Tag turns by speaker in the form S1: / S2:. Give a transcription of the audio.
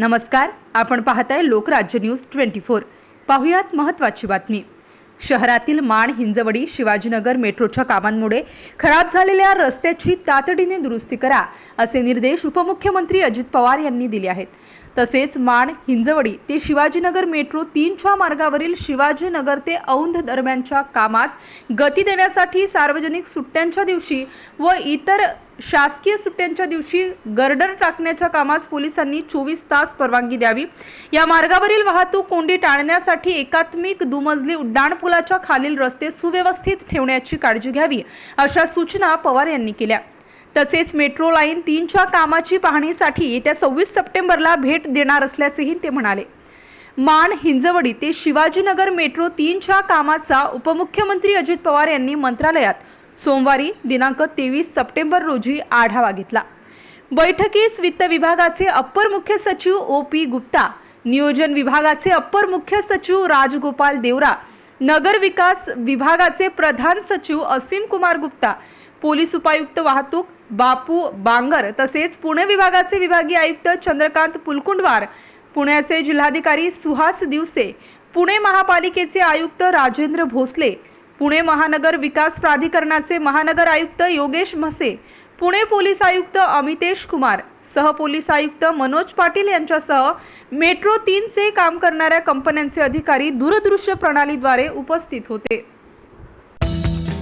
S1: नमस्कार आपण पाहताय लोकराज्य न्यूज ट्वेंटी फोर. पाहुयात महत्त्वाची बातमी. शहरातील माण हिंजवडी शिवाजीनगर मेट्रोच्या कामांमुळे खराब झालेल्या रस्त्याची तातडीने दुरुस्ती करा असे निर्देश उपमुख्यमंत्री अजित पवार यांनी दिले आहेत. तसेच माण हिंजवडी ते शिवाजीनगर मेट्रो तीनच्या मार्गावरील शिवाजीनगर ते औंध दरम्यानच्या कामास गती देण्यासाठी सार्वजनिक सुट्ट्यांच्या दिवशी व इतर शासकीय सुट्ट्यांच्या दिवशी गर्डर टाकण्याच्या कामास पोलिसांनी चोवीस तास परवानगी द्यावी. या मार्गावरील वाहतूक कोंडी टाळण्यासाठी एकात्मिक दुमजली उड्डाणपुलाच्या खालील रस्ते सुव्यवस्थित ठेवण्याची काळजी घ्यावी अशा सूचना पवार यांनी केल्या. तसेच मेट्रो लाईन तीनच्या कामाची पाहणीसाठी येत्या सव्वीस सप्टेंबरला भेट देणार असल्याचेही ते म्हणाले. मान हिंजवडी ते शिवाजीनगर मेट्रो तीनच्या कामाचा उपमुख्यमंत्री अजित पवार यांनी मंत्रालयात सोमवारी दिनांक तेवीस सप्टेंबर रोजी आढावा घेतला. बैठकीस वित्त विभागाचे अप्पर मुख्य सचिव ओ पी गुप्ता नियोजन विभागाचे अप्पर मुख्य सचिव राजगोपाल देवरा नगर विकास विभागाचे प्रधान सचिव असीम कुमार गुप्ता पोलीस उपायुक्त वाहतूक बापू बांगर तसेच पुणे विभागाचे विभागीय आयुक्त चंद्रकांत पुलकुंडवार पुण्याचे जिल्हाधिकारी सुहास दिवसे पुणे महापालिकेचे आयुक्त राजेंद्र भोसले पुणे महानगर विकास प्राधिकरणाचे महानगर आयुक्त योगेश म्हसे पुणे पोलीस आयुक्त अमितेश कुमार सहपोलीस आयुक्त मनोज पाटील यांच्यासह मेट्रो तीनचे काम करणाऱ्या कंपन्यांचे अधिकारी दूरदृश्य प्रणालीद्वारे उपस्थित होते.